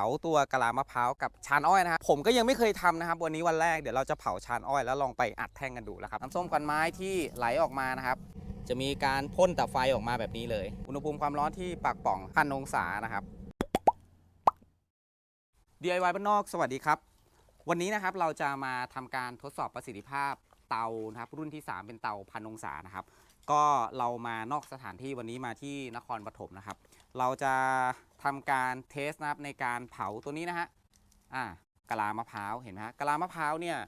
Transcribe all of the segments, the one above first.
าตัวกะลามะพร้าวกับชานอ้อยนะครับผมก็ยังไม่เคยทำนะครับ วันนี้วันแรกเดี๋ยวเราจะเผาชานอ้อยแล้วลองไปอัดแท่งกันดูแล้วครับน้ำส้มควันไม้ที่ไหลออกมานะครับ จะมีการพ่นแต่ไฟออกมาแบบนี้เลย อุณหภูมิความร้อนที่ปากป่องพันองศานะครับ DIY บ้านนอกสวัสดีครับ วันนี้นะครับเราจะมาทำการทดสอบประสิทธิภาพเตานะครับรุ่นที่ 3 เป็นเตาพันองศานะครับ ก็เรามานอกสถานที่วันนี้มาที่นครปฐมนะครับ เราจะ ทำการเทสนะครับในการเผาตัวนี้นะฮะอ่ากะลามะพร้าวเห็นไหมฮะกะลามะพร้าวเนี่ย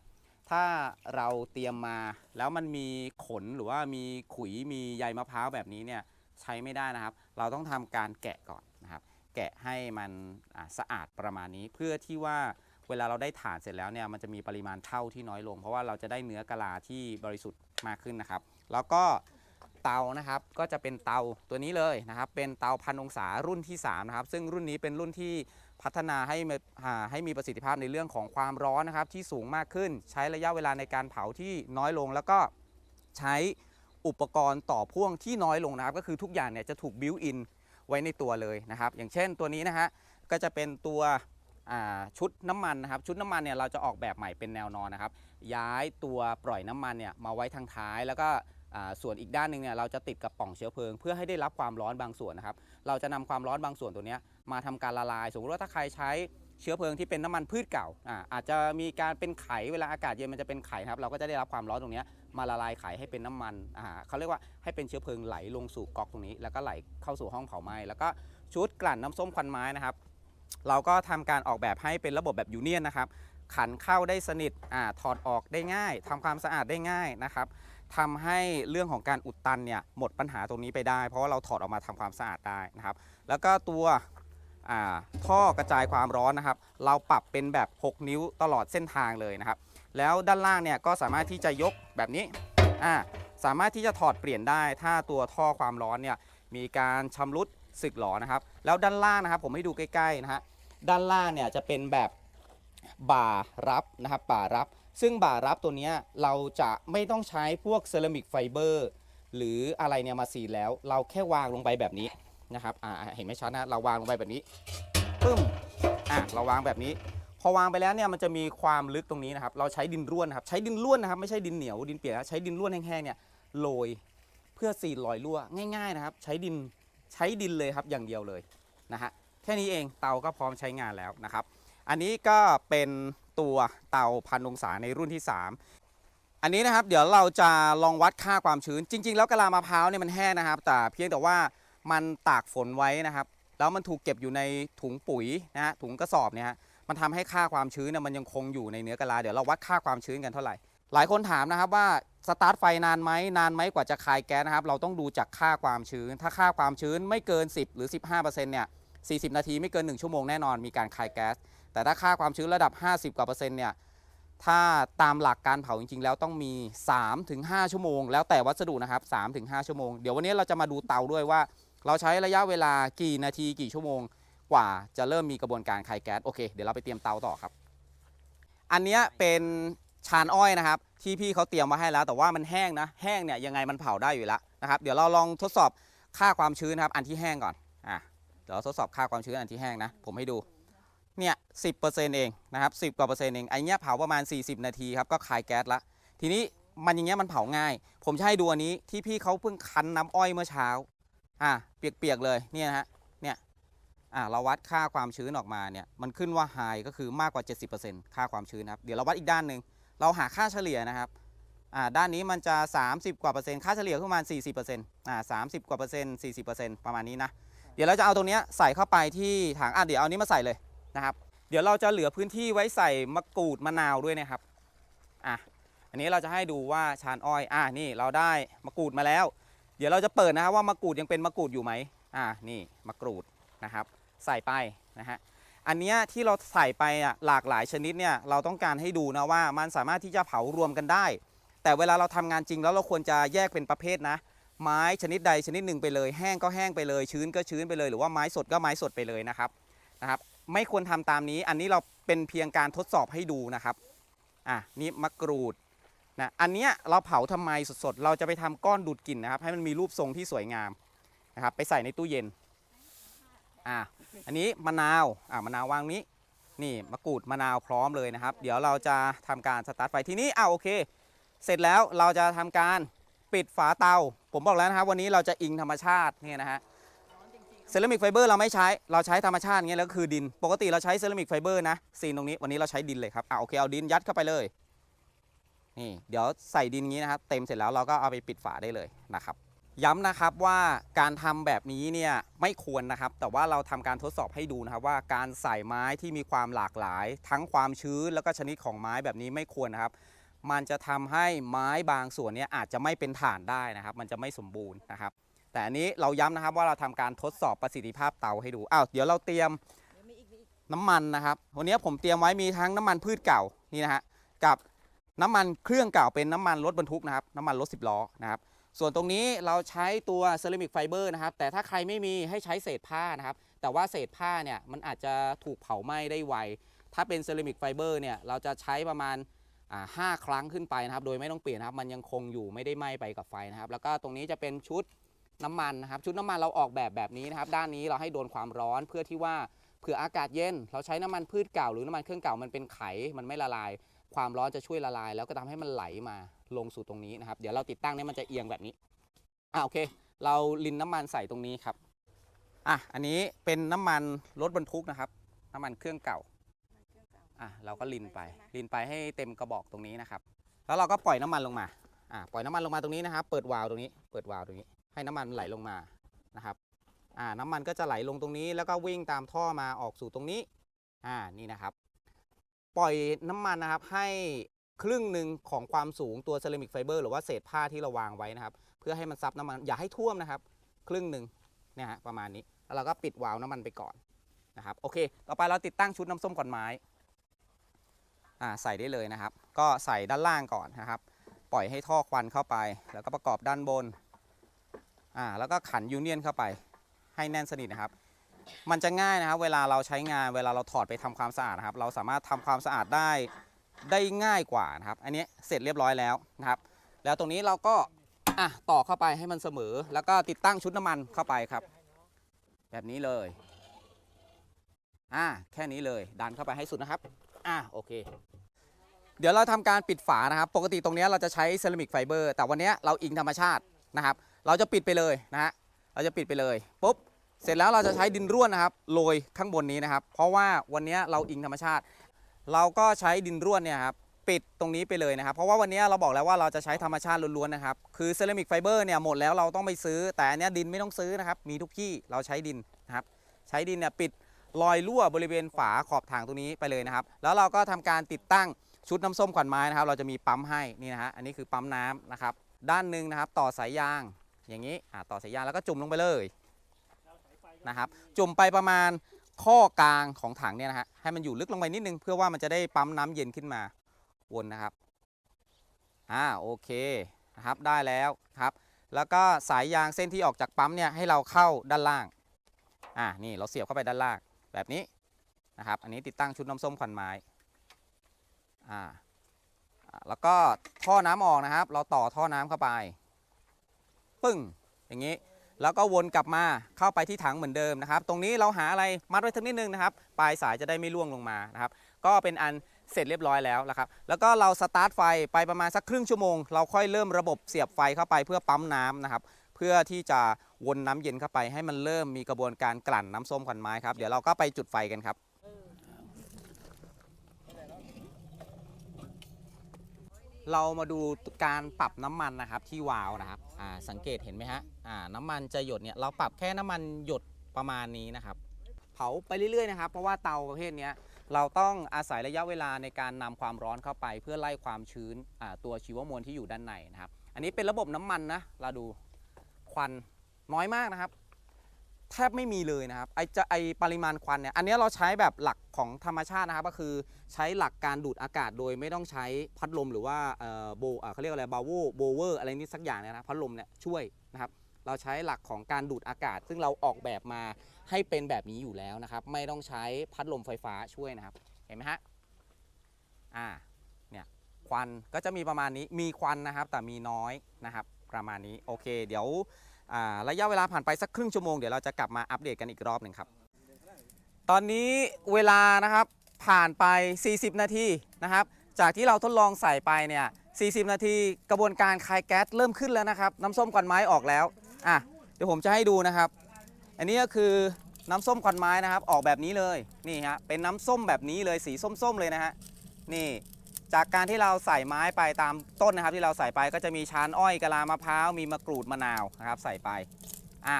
ถ้าเราเตรียมมาแล้วมันมีขนหรือว่ามีขุยมีใยมะพร้าวแบบนี้เนี่ยใช้ไม่ได้นะครับ เราต้องทำการแกะก่อนนะครับ แกะให้มันสะอาดประมาณนี้เพื่อที่ว่าเวลาเราได้ถานเสร็จแล้วเนี่ยมันจะมีปริมาณเท่าที่น้อยลง เพราะว่าเราจะได้เนื้อกะลาที่บริสุทธิ์มากขึ้นนะครับ แล้วก็ เตานะครับก็จะเป็นเตาตัวนี้เลยนะครับ เป็นเตาพันองศารุ่นที่3นะครับซึ่งรุ่นนี้เป็นรุ่นที่พัฒนาให้มาให้มีประสิทธิภาพในเรื่องของความร้อนนะครับ ที่สูงมากขึ้น ใช้ระยะเวลาในการเผาที่น้อยลง แล้วก็ใช้อุปกรณ์ต่อพ่วงที่น้อยลงนะครับ ก็คือทุกอย่างเนี่ยจะถูกบิวอินไว้ในตัวเลยนะครับ อย่างเช่นตัวนี้นะฮะก็จะเป็นตัวชุดน้ำมันนะครับ ชุดน้ำมันเนี่ยเราจะออกแบบใหม่เป็นแนวนอนนะครับ ย้ายตัวปล่อยน้ำมันเนี่ยมาไว้ทางท้ายแล้วก็ ส่วนอีกด้านหนึ่งเนี่ยเราจะติดกับป่องเชื้อเพลิง เพื่อให้ได้รับความร้อนบางส่วนนะครับ เราจะนำความร้อนบางส่วนตัวเนี้ยมาทำการละลาย สมมติว่าถ้าใครใช้เชื้อเพลิงที่เป็นน้ำมันพืชเก่าอ่าอาจจะมีการเป็นไขเวลาอากาศเย็นมันจะเป็นไขครับเราก็จะได้รับความร้อนตรงเนี้ยมาละลายไขให้เป็นน้ำมันอ่าเขาเรียกว่าให้เป็นเชื้อเพลิงไหลลงสู่ก๊อกตรงนี้ แล้วก็ไหลเข้าสู่ห้องเผาไหม้แล้วก็ชุดกลั่นน้ำส้มควันไม้นะครับ เราก็ทำการออกแบบให้เป็นระบบแบบยูเนียนนะครับขันเข้าได้สนิทอาถอดออกได้ง่ายทำความสะอาดได้ง่ายนะครับ ทำให้เรื่องของการอุดตันเนี่ยหมดปัญหาตรงนี้ไปได้ เพราะว่าเราถอดออกมาทำความสะอาดได้นะครับ แล้วก็ตัวอ่าท่อกระจายความร้อนนะครับ เราปรับเป็นแบบ 6 นิ้วตลอดเส้นทางเลยนะครับ แล้วด้านล่างเนี่ยก็สามารถที่จะยกแบบนี้อ่าสามารถที่จะถอดเปลี่ยนได้ ถ้าตัวท่อความร้อนเนี่ยมีการชำรุดสึกหรอนะครับ แล้วด้านล่างนะครับ ผมให้ดูใกล้ๆนะฮะด้านล่างเนี่ยจะเป็นแบบบ่ารับนะครับบ่ารับ ซึ่งบ่ารับตัวนี้เราจะไม่ต้องใช้พวกเซรามิกไฟเบอร์หรืออะไรเนี่ยมาซีแล้ว เราแค่วางลงไปแบบนี้นะครับอ่าเห็นไหมชัดนะเราวางลงไปแบบนี้ปึ้มอะเราวางแบบนี้ พอวางไปแล้วเนี่ยมันจะมีความลึกตรงนี้นะครับ เราใช้ดินร่วนนะครับใช้ดินร่วนนะครับไม่ใช่ดินเหนียวดินเปียกใช้ดินร่วนแห้งๆเนี่ยโรยเพื่อซีนรอยรั่วง่ายๆนะครับ ใช้ดินใช้ดินเลยครับอย่างเดียวเลยนะฮะแค่นี้เองเตาก็พร้อมใช้งานแล้วนะครับ อันนี้ก็เป็น ตัวเตาพันองศาในรุ่นที่ 3 อันนี้นะครับเดี๋ยวเราจะลองวัดค่าความชื้น จริง ๆ แล้วกะลามะพร้าวเนี่ยมันแห้งนะครับ แต่เพียงแต่ว่ามันตากฝนไว้นะครับ แล้วมันถูกเก็บอยู่ในถุงปุ๋ยนะฮะถุงกระสอบเนี่ยฮะมันทำให้ค่าความชื้นเนี่ยมันยังคงอยู่ในเนื้อกะลาเดี๋ยวเราวัดค่าความชื้นกันเท่าไหร่หลายคนถามนะครับว่าสตาร์ทไฟนานไหมนานไหมกว่าจะคายแก๊สนะครับเราต้องดูจากค่าความชื้น ถ้าค่าความชื้นไม่เกิน 10 หรือ 15%เนี่ย40 นาทีไม่เกิน 1 ชั่วโมงแน่นอนมีการคายแก๊ส แต่ถ้าค่าความชื้นระดับ 50 กว่าเปอร์เซ็นต์เนี่ยถ้าตามหลักการเผาจริงๆ แล้วต้องมี 3-5 ชั่วโมง แล้วแต่วัสดุนะครับ 3-5 ชั่วโมง เดี๋ยววันนี้เราจะมาดูเตาด้วยว่า เราใช้ระยะเวลากี่นาทีกี่ชั่วโมง กว่าจะเริ่มมีกระบวนการคายแก๊สโอเคเดี๋ยวเราไปเตรียมเตาต่อครับ อันนี้เป็นชานอ้อยนะครับ ที่พี่เขาเตรียมมาให้แล้ว แต่ว่ามันแห้งนะแห้งเนี่ยยังไงมันเผาได้อยู่แล้วนะครับ เดี๋ยวเราลองทดสอบค่าความชื้นนะครับ อันที่แห้งก่อนอะเดี๋ยวทดสอบค่าความชื้นอันที่แห้งนะ ผมให้ดู เนี่ยสิเเองนะครับสิกว่าเปอร์เซ็นต์เองไอเนี้ยเผาประมาณ 40 นาทีครับก็คายแก๊สละ ทีนี้มันอย่างเงี้ยมันเผาง่าย ผมจะให้ดูอันนี้ที่พี่เขาเพิ่งคั้นน้ำอ้อยเมื่อเช้าอะเปียกๆเลยเนี่ยนะฮะเนี่ยอะเราวัดค่าความชื้นออกมาเนี่ยมันขึ้นว่า high ก็คือมากกว่า 70%ค่าความชื้นครับเดี๋ยวเราวัดอีกด้านหนึ่งเราหาค่าเฉลี่ยนะครับอ่าด้านนี้มันจะ 30 กว่าเปอร์เซ็นต์ค่าเฉลี่ยประมาณ 40%อ่า30กว่าเปอร์เซ็นต์40%ประมาณนี้นะเดี๋ยวเราจะเอาตรงเนี้ยใส่เข้าไปที่ถังอะเดี๋ยวเอานี้มาใส่เลย นะครับ เดี๋ยวเราจะเหลือพื้นที่ไว้ใส่มะกรูดมะนาวด้วยนะครับอะอันนี้เราจะให้ดูว่าชานอ้อยอะนี่เราได้มะกรูดมาแล้ว เดี๋ยวเราจะเปิดนะครับว่ามะกรูดยังเป็นมะกรูดอยู่ไหมอะนี่มะกรูดนะครับ ใส่ไปนะฮะอันนี้ที่เราใส่ไปอะหลากหลายชนิดเนี่ยเราต้องการให้ดูนะว่ามันสามารถที่จะเผารวมกันได้ แต่เวลาเราทำงานจริงแล้วเราควรจะแยกเป็นประเภทนะ ไม้ชนิดใดชนิดหนึ่งไปเลย แห้งก็แห้งไปเลย ชื้นก็ชื้นไปเลย หรือว่าไม้สดก็ไม้สดไปเลยนะครับ นะครับ ไม่ควรทำตามนี้ อันนี้เราเป็นเพียงการทดสอบให้ดูนะครับอะนี่มะกรูดนะอันเนี้ยเราเผาทำไมสดๆ เราจะไปทำก้อนดูดกลิ่นนะครับ ให้มันมีรูปทรงที่สวยงามนะครับ ไปใส่ในตู้เย็นอะอันนี้มะนาวอะมะนาววางนี้ นี่มะกรูดมะนาวพร้อมเลยนะครับ เดี๋ยวเราจะทำการสตาร์ทไฟทีนี้อะโอเค เสร็จแล้วเราจะทำการปิดฝาเตา ผมบอกแล้วนะครับวันนี้เราจะอิงธรรมชาติเนี่ยนะฮะ เซรามิกไฟเบอร์เราไม่ใช้ เราใช้ธรรมชาติเงี้ยแล้วก็คือดิน ปกติเราใช้เซรามิกไฟเบอร์นะ ซีนตรงนี้วันนี้เราใช้ดินเลยครับ อะโอเคเอาดินยัดเข้าไปเลย นี่เดี๋ยวใส่ดินงี้นะครับ เต็มเสร็จแล้วเราก็เอาไปปิดฝาได้เลยนะครับย้ำนะครับว่าการทำแบบนี้เนี่ยไม่ควรนะครับ แต่ว่าเราทำการทดสอบให้ดูนะครับว่าการใส่ไม้ที่มีความหลากหลาย ทั้งความชื้นแล้วก็ชนิดของไม้แบบนี้ไม่ควรนะครับ มันจะทำให้ไม้บางส่วนเนี่ยอาจจะไม่เป็นฐานได้นะครับ มันจะไม่สมบูรณ์นะครับ แต่อันนี้เราย้ำนะครับว่าเราทำการทดสอบประสิทธิภาพเตาให้ดูอ้าวเดี๋ยวเราเตรียมน้ำมันนะครับวันนี้ผมเตรียมไว้มีทั้งน้ำมันพืชเก่านี่นะฮะกับน้ำมันเครื่องเก่าเป็นน้ำมันรถบรรทุกนะครับน้ำมันรถสิบล้อนะครับส่วนตรงนี้เราใช้ตัวเซรามิกไฟเบอร์นะครับ แต่ถ้าใครไม่มีให้ใช้เศษผ้านะครับ แต่ว่าเศษผ้าเนี่ยมันอาจจะถูกเผาไหม้ได้ไว ถ้าเป็นเซรามิกไฟเบอร์เนี่ยเราจะใช้ประมาณห้าครั้งขึ้นไปนะครับ โดยไม่ต้องเปลี่ยนครับ มันยังคงอยู่ไม่ได้ไหม้ไปกับไฟนะครับ แล้วก็ตรงนี้จะเป็นชุด น้ำมันนะครับ ชุดน้ำมันเราออกแบบแบบนี้นะครับ ด้านนี้เราให้โดนความร้อนเพื่อที่ว่าเผื่ออากาศเย็น เราใช้น้ำมันพืชเก่าหรือน้ำมันเครื่องเก่ามันเป็นไขมันไม่ละลาย ความร้อนจะช่วยละลาย แล้วก็ทำให้มันไหลมาลงสู่ตรงนี้นะครับ เดี๋ยวเราติดตั้งเนี่ยมันจะเอียงแบบนี้อะโอเค เราลินน้ำมันใส่ตรงนี้ครับอะอันนี้เป็นน้ำมันรถบรรทุกนะครับ น้ำมันเครื่องเก่าอะเราก็ลินไปลินไปให้เต็มกระบอกตรงนี้นะครับ แล้วเราก็ปล่อยน้ำมันลงมาอะปล่อยน้ำมันลงมาตรงนี้นะครับ เปิดวาล์วตรงนี้ เปิดวาล์วตรงนี้ ให้น้ำมันไหลลงมานะครับอ่าน้ำมันก็จะไหลลงตรงนี้ แล้วก็วิ่งตามท่อมาออกสู่ตรงนี้อ่านี่นะครับ ปล่อยน้ำมันนะครับให้ครึ่งหนึ่งของความสูงตัวเซรามิกไฟเบอร์หรือว่าเศษผ้าที่เราวางไว้นะครับ เพื่อให้มันซับน้ำมันอย่าให้ท่วมนะครับ ครึ่งหนึ่งเนี่ยฮะประมาณนี้แล้วเราก็ปิดวาล์วน้ำมันไปก่อนนะครับโอเค ต่อไปเราติดตั้งชุดน้ำส้มก่อนไม้อ่าใส่ได้เลยนะครับ ก็ใส่ด้านล่างก่อนนะครับ ปล่อยให้ท่อควันเข้าไป แล้วก็ประกอบด้านบน อ่าแล้วก็ขันยูเนียนเข้าไปให้แน่นสนิทนะครับ มันจะง่ายนะครับ เวลาเราใช้งานเวลาเราถอดไปทำความสะอาดนะครับ เราสามารถทำความสะอาดได้ได้ง่ายกว่านะครับ อันนี้เสร็จเรียบร้อยแล้วนะครับ แล้วตรงนี้เราก็อะต่อเข้าไปให้มันเสมอ แล้วก็ติดตั้งชุดน้ำมันเข้าไปครับ แบบนี้เลยอ่าแค่นี้เลยดันเข้าไปให้สุดนะครับอ่าโอเค เดี๋ยวเราทำการปิดฝานะครับ ปกติตรงนี้เราจะใช้เซรามิกไฟเบอร์แต่วันนี้เราอิงธรรมชาตินะครับ เราจะปิดไปเลยนะฮะเราจะปิดไปเลยปุ๊บเสร็จแล้วเราจะใช้ดินร่วนนะครับโรยข้างบนนี้นะครับ เพราะว่าวันนี้เราอิงธรรมชาติ เราก็ใช้ดินร่วนเนี่ยครับปิดตรงนี้ไปเลยนะครับ เพราะว่าวันนี้เราบอกแล้วว่าเราจะใช้ธรรมชาติล้วนๆนะครับ คือเซรามิกไฟเบอร์เนี่ยหมดแล้วเราต้องไปซื้อ แต่อันเนี้ยดินไม่ต้องซื้อนะครับ มีทุกที่เราใช้ดินนะครับ ใช้ดินเนี่ยปิดรอยรั่วบริเวณฝาขอบถังตรงนี้ไปเลยนะครับ แล้วเราก็ทำการติดตั้งชุดน้ำส้มขวัญไม้นะครับ เราจะมีปั๊มให้นี่นะฮะ อันนี้คือปั๊มน้ำนะครับ ด้านหนึ่งนะครับต่อสายยาง อย่างนี้อ่าต่อสายยางแล้วก็จุ่มลงไปเลยนะครับ จุ่มไปประมาณข้อกลางของถังเนี่ยนะฮะให้มันอยู่ลึกลงไปนิดนึงเพื่อว่ามันจะได้ปั๊มน้ำเย็นขึ้นมาวนนะครับอ่าโอเคนะครับได้แล้วครับ แล้วก็สายยางเส้นที่ออกจากปั๊มเนี่ยให้เราเข้าด้านล่างอ่านี่เราเสียบเข้าไปด้านล่างแบบนี้นะครับ อันนี้ติดตั้งชุดน้ำส้มขวัญไม้อ่าอ่าแล้วก็ท่อน้ำออกนะครับ เราต่อท่อน้ำเข้าไป ปึ้งอย่างนี้ แล้วก็วนกลับมาเข้าไปที่ถังเหมือนเดิมนะครับ ตรงนี้เราหาอะไรมัดไว้สักนิดนึงนะครับ ปลายสายจะได้ไม่ร่วงลงมานะครับ ก็เป็นอันเสร็จเรียบร้อยแล้วนะครับ แล้วก็เราสตาร์ทไฟไปประมาณสักครึ่งชั่วโมง เราค่อยเริ่มระบบเสียบไฟเข้าไปเพื่อปั๊มน้ำนะครับ เพื่อที่จะวนน้ำเย็นเข้าไปให้มันเริ่มมีกระบวนการกลั่นน้ำส้มขวัญไม้ครับ เดี๋ยวเราก็ไปจุดไฟกันครับ เรามาดูการปรับน้ำมันนะครับที่วาล์วนะครับอ่าสังเกตเห็นไหมฮะอ่าน้ำมันจะหยดเนี่ยเราปรับแค่น้ำมันหยดประมาณนี้นะครับ เผาไปเรื่อยๆนะครับ เพราะว่าเตาประเภทนี้เราต้องอาศัยระยะเวลาในการนำความร้อนเข้าไป เพื่อไล่ความชื้นตัวชีวมวลที่อยู่ด้านในนะครับ อันนี้เป็นระบบน้ำมันนะเราดูควันน้อยมากนะครับ แทบไม่มีเลยนะครับไอจะไอปริมาณควันเนี่ยอันนี้เราใช้แบบหลักของธรรมชาตินะครับก็คือใช้หลักการดูดอากาศโดยไม่ต้องใช้พัดลมหรือว่าเอ่อโบเขาเรียกอะไรบาโวโบเวอร์อะไรนี่สักอย่างเนี่ยนะพัดลมเนี่ยช่วยนะครับเราใช้หลักของการดูดอากาศ ซึ่งเราออกแบบมาให้เป็นแบบนี้อยู่แล้วนะครับ ไม่ต้องใช้พัดลมไฟฟ้าช่วยนะครับ เห็นไหมฮะอ่าเนี่ยควันก็จะมีประมาณนี้มีควันนะครับ แต่มีน้อยนะครับ ประมาณนี้โอเค เดี๋ยว ระยะเวลาผ่านไปสักครึ่งชั่วโมงเดี๋ยวเราจะกลับมาอัปเดตกันอีกรอบหนึ่งครับ ตอนนี้เวลานะครับผ่านไป 40 นาทีนะครับ จากที่เราทดลองใส่ไปเนี่ย 40 นาทีกระบวนการคายแก๊สเริ่มขึ้นแล้วนะครับ น้ำส้มควันไม้ออกแล้วอะเดี๋ยวผมจะให้ดูนะครับ อันนี้ก็คือน้ำส้มควันไม้นะครับ ออกแบบนี้เลยนี่ฮะเป็นน้ำส้มแบบนี้เลยสีส้มๆเลยนะฮะนี่ จากการที่เราใส่ไม้ไปตามต้นนะครับที่เราใส่ไปก็จะมีชานอ้อยกะลามะพร้าวมีมะกรูดมะนาวนะครับใส่ไปอะ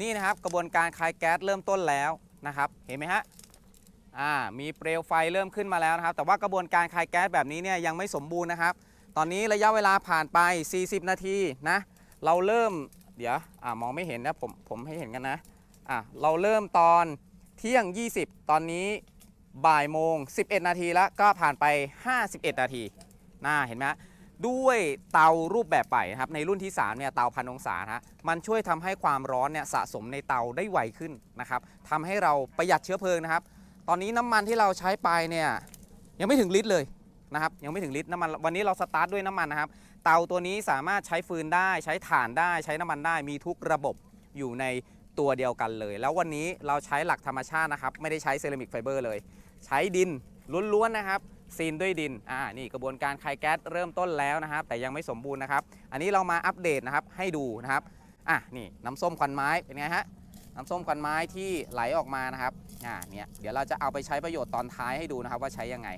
นี่นะครับกระบวนการคายแก๊สเริ่มต้นแล้วนะครับเห็นไหมฮะอ่ามีเปลวไฟเริ่มขึ้นมาแล้วนะครับ แต่ว่ากระบวนการคายแก๊สแบบนี้เนี่ยยังไม่สมบูรณ์นะครับ ตอนนี้ระยะเวลาผ่านไป 40 นาทีนะเราเริ่มเดี๋ยวอ่ามองไม่เห็นนะผมผมให้เห็นกันนะอะเราเริ่มตอนเที่ยง 20 ตอนนี้ บ่ายโมง 11 นาทีแล้วก็ผ่านไป 51 นาทีน่าเห็นไหมฮะด้วยเตารูปแบบใหม่นะครับในรุ่นที่ 3 เนี่ยเตาพันองศาฮะมันช่วยทำให้ความร้อนเนี่ยสะสมในเตาได้ไวขึ้นนะครับทำให้เราประหยัดเชื้อเพลิงนะครับ ตอนนี้น้ำมันที่เราใช้ไปเนี่ยยังไม่ถึงลิตรเลยนะครับยังไม่ถึงลิตรน้ำมันวันนี้เราสตาร์ทด้วยน้ำมันนะครับ เตาตัวนี้สามารถใช้ฟืนได้ ใช้ถ่านได้ ใช้น้ำมันได้มีทุกระบบอยู่ในตัวเดียวกันเลย แล้ววันนี้เราใช้หลักธรรมชาตินะครับ ไม่ได้ใช้เซรามิกไฟเบอร์เลย ใช้ดินล้วนๆนะครับซีนด้วยดิน อ่า นี่กระบวนการคายแก๊สเริ่มต้นแล้วนะครับ แต่ยังไม่สมบูรณ์นะครับ อันนี้เรามาอัปเดตนะครับให้ดูนะครับ อะ นี่น้ำส้มควันไม้เป็นไงฮะ น้ำส้มควันไม้ที่ไหลออกมานะครับ อ่า เนี่ย เดี๋ยวเราจะเอาไปใช้ประโยชน์ตอนท้ายให้ดูนะครับ ว่าใช้ยังไง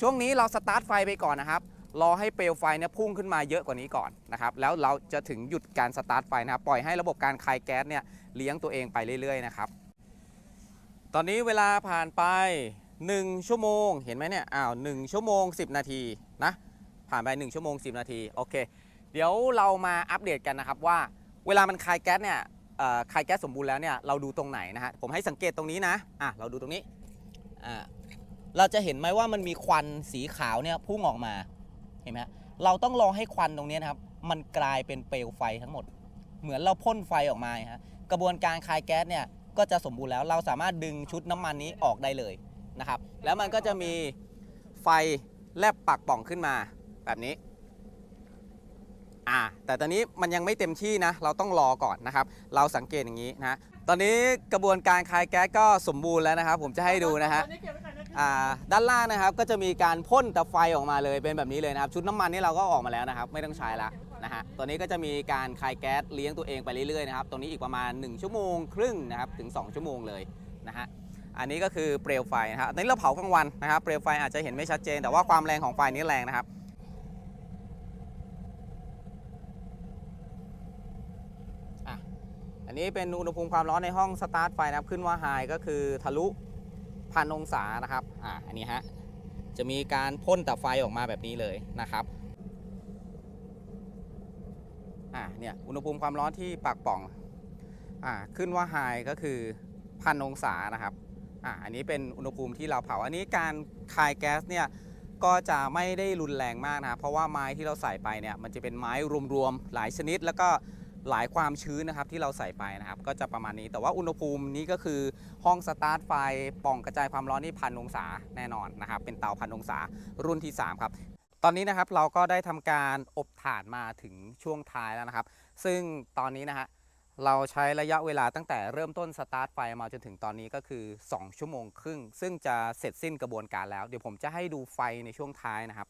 ช่วงนี้เราสตาร์ทไฟไปก่อนนะครับ รอให้เปลวไฟเนี่ยพุ่งขึ้นมาเยอะกว่านี้ก่อนนะครับ แล้วเราจะถึงหยุดการสตาร์ทไฟนะครับ ปล่อยให้ระบบการคายแก๊สเนี่ยเลี้ยงตัวเองไปเรื่อยๆนะครับ ตอนนี้เวลาผ่านไป 1 ชั่วโมง เห็นไหมเนี่ย อ้าว1ชั่วโมง 10 นาทีนะ ผ่านไป 1 ชั่วโมง 10 นาที โอเค เดี๋ยวเรามาอัปเดตกันนะครับว่า เวลามันคายแก๊สเนี่ยคายแก๊สสมบูรณ์แล้วเนี่ย เราดูตรงไหนนะฮะ ผมให้สังเกตตรงนี้นะ อะ เราดูตรงนี้ อ่า เราจะเห็นไหมว่ามันมีควันสีขาวเนี่ยพุ่งออกมา เห็นไหมเราต้องรอให้ควันตรงนี้นะครับ มันกลายเป็นเปลวไฟทั้งหมด เหมือนเราพ่นไฟออกมาฮะ กระบวนการคายแก๊สเนี่ยก็จะสมบูรณ์แล้ว เราสามารถดึงชุดน้ำมันนี้ออกได้เลย นะครับ แล้วมันก็จะมีไฟแลบปักป่องขึ้นมาแบบนี้อ่าแต่ตอนนี้มันยังไม่เต็มที่นะ เราต้องรอก่อนนะครับ เราสังเกตอย่างนี้นะตอนนี้กระบวนการคายแก๊สก็สมบูรณ์แล้วนะครับ ผมจะให้ดูนะฮะอ่าด้านล่างนะครับก็จะมีการพ่นแต่ไฟออกมาเลยเป็นแบบนี้เลยนะครับ ชุดน้ำมันนี่เราก็ออกมาแล้วนะครับ ไม่ต้องใช้ล้วนะฮะตัวนี้ก็จะมีการคายแก๊สเลี้ยงตัวเองไปเรื่อยๆนะครับตรงนี้อีกประมาณ 1 ชั่วโมงครึ่งนะครับถึง 2 ชั่วโมงเลยนะฮะ อันนี้ก็คือเปลวไฟนะครับอันเราเผากลางวันนะครับ เปลวไฟอาจจะเห็นไม่ชัดเจน แต่ว่าความแรงของไฟนี้แรงนะครับ อันนี้เป็นอุณหภูมิความร้อนในห้องสตาร์ทไฟนะครับ ขึ้นว่าไฮก็คือทะลุพันองศานะครับ อ่า อันนี้ฮะ จะมีการพ่นแต่ไฟออกมาแบบนี้เลยนะครับอ่าเนี่ยอุณหภูมิความร้อนที่ปากป่องอ่าขึ้นว่าไฮก็คือพันองศานะครับ อ่าอันนี้เป็นอุณหภูมิที่เราเผา อันนี้การคายแก๊สเนี่ยก็จะไม่ได้รุนแรงมากนะครับเพราะว่าไม้ที่เราใส่ไปเนี่ยมันจะเป็นไม้รวมๆหลายชนิด แล้วก็หลายความชื้นนะครับที่เราใส่ไปนะครับ ก็จะประมาณนี้แต่ว่าอุณหภูมินี้ก็คือห้องสตาร์ทไฟป่องกระจายความร้อนที่พันองศาแน่นอนนะครับ เป็นเตาพันองศารุ่นที่ 3 ครับ ตอนนี้นะครับเราก็ได้ทำการอบถ่านมาถึงช่วงท้ายแล้วนะครับ ซึ่งตอนนี้นะฮะ เราใช้ระยะเวลาตั้งแต่เริ่มต้นสตาร์ทไฟมาจนถึงตอนนี้ก็คือ 2 ชั่วโมงครึ่ง ซึ่งจะเสร็จสิ้นกระบวนการแล้ว เดี๋ยวผมจะให้ดูไฟในช่วงท้ายนะครับ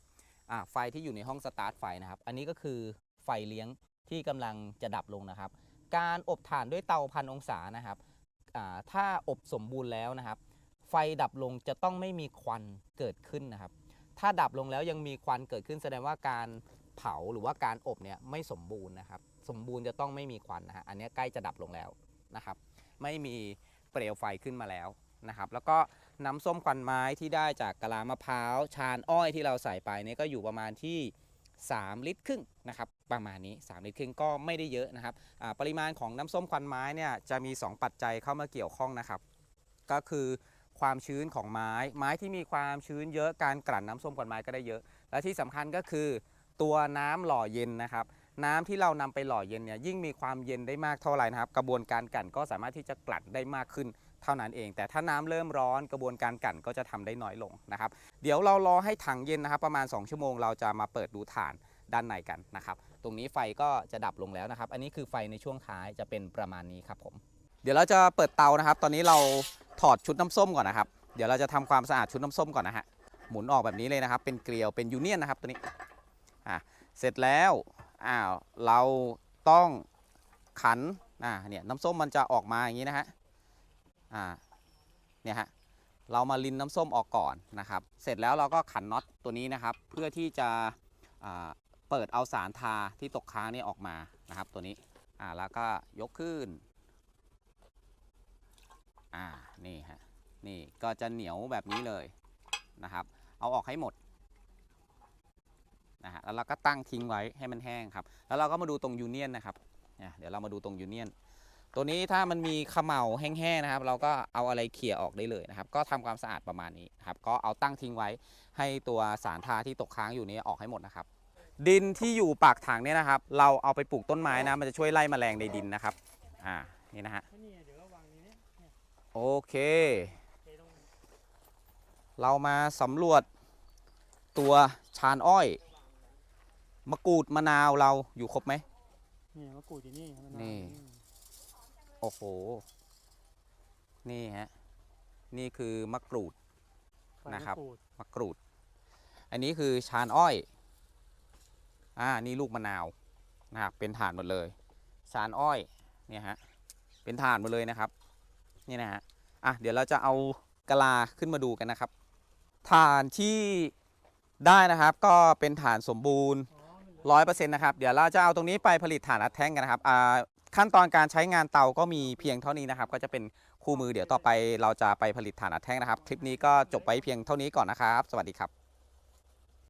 ไฟที่อยู่ในห้องสตาร์ทไฟนะครับ อันนี้ก็คือไฟเลี้ยงที่กำลังจะดับลงนะครับ การอบถ่านด้วยเตาพันองศานะครับถ้าอบสมบูรณ์แล้วนะครับ ไฟดับลงจะต้องไม่มีควันเกิดขึ้นนะครับ ถ้าดับลงแล้วยังมีควันเกิดขึ้นแสดงว่าการเผาหรือว่าการอบเนี่ยไม่สมบูรณ์นะครับ สมบูรณ์จะต้องไม่มีควันนะฮะ อันนี้ใกล้จะดับลงแล้วนะครับ ไม่มีเปลวไฟขึ้นมาแล้วนะครับ แล้วก็น้ำส้มควันไม้ที่ได้จากกะลามะพร้าวชานอ้อยที่เราใส่ไปนี่ก็อยู่ประมาณที่ 3 ลิตรครึ่งนะครับ ประมาณนี้ 3 ลิตรครึ่งก็ไม่ได้เยอะนะครับ ปริมาณของน้ำส้มควันไม้เนี่ยจะมี 2 ปัจจัยเข้ามาเกี่ยวข้องนะครับ ก็คือความชื้นของไม้ ไม้ที่มีความชื้นเยอะการกลั่นน้ำส้มควันไม้ก็ได้เยอะ และที่สำคัญก็คือตัวน้ำหล่อเย็นนะครับ น้ำที่เรานำไปหล่อเย็นเนี่ยยิ่งมีความเย็นได้มากเท่าไหร่นะครับ กระบวนการกั่นก็สามารถที่จะกลั่นได้มากขึ้นเท่านั้นเอง แต่ถ้าน้ำเริ่มร้อนกระบวนการกั่นก็จะทำได้น้อยลงนะครับ เดี๋ยวเรารอให้ถังเย็นนะครับ ประมาณ 2 ชั่วโมงเราจะมาเปิดดูฐานด้านในกันนะครับ ตรงนี้ไฟก็จะดับลงแล้วนะครับ อันนี้คือไฟในช่วงท้ายจะเป็นประมาณนี้ครับผม เดี๋ยวเราจะเปิดเตานะครับ ตอนนี้เราถอดชุดน้ำส้มก่อนนะครับ เดี๋ยวเราจะทำความสะอาดชุดน้ำส้มก่อนนะฮะ หมุนออกแบบนี้เลยนะครับ เป็นเกลียว เป็นยูเนียนนะครับตัวนี้ อะ เสร็จแล้ว อ้าวเราต้องขันอ่าเนี่ยน้ำส้มมันจะออกมาอย่างนี้นะฮะอ่าเนี่ยฮะเรามาลินน้ำส้มออกก่อนนะครับ เสร็จแล้วเราก็ขันน็อตตัวนี้นะครับ เพื่อที่จะเปิดเอาสารทาที่ตกค้างนี่ออกมานะครับ ตัวนี้อ่าแล้วก็ยกขึ้นอ่านี่ฮะนี่ก็จะเหนียวแบบนี้เลยนะครับ เอาออกให้หมด นะฮะแล้วเราก็ตั้งทิ้งไว้ให้มันแห้งครับ แล้วเราก็มาดูตรงยูเนียนนะครับเนี่ยเดี๋ยวเรามาดูตรงยูเนียนตัวนี้ถ้ามันมีขม่าแห้งๆนะครับ เราก็เอาอะไรเขี่ยออกได้เลยนะครับ ก็ทำความสะอาดประมาณนี้ครับ ก็เอาตั้งทิ้งไว้ให้ตัวสารทาที่ตกค้างอยู่นี้ออกให้หมดนะครับ ดินที่อยู่ปากถังเนี่ยนะครับ เราเอาไปปลูกต้นไม้นะมันจะช่วยไล่แมลงในดินนะครับอ่านี่นะฮะโอเค เรามาสำรวจตัวชานอ้อย มะกรูดมะนาวเราอยู่ครบไหม นี่มะกรูดอยู่นี่มะาวนี่อยู่โอ้โห นี่ฮะ นี่คือมะกรูดใบนะครับ มกรูดมะกรูด อันนี้คือชานอ้อย อ่า นี่ลูกมะนาวนะครับ เป็นฐานหมดเลย ชานอ้อย เนี่ยฮะ เป็นฐานหมดเลยนะครับ นี่นะฮะ อะ เดี๋ยวเราจะเอากะลาขึ้นมาดูกันนะครับ ฐานที่ได้นะครับ ก็เป็นฐานสมบูรณ์อ๋อมันเหลือ ร้อยเปอร์เซ็นต์นะครับ เดี๋ยวเราจะเอาตรงนี้ไปผลิตฐานอัดแท่งกันนะครับอ่าขั้นตอนการใช้งานเตาก็มีเพียงเท่านี้นะครับ ก็จะเป็นคู่มือเดี๋ยวต่อไปเราจะไปผลิตฐานอัดแท่งนะครับ คลิปนี้ก็จบไว้เพียงเท่านี้ก่อนนะครับ สวัสดีครับ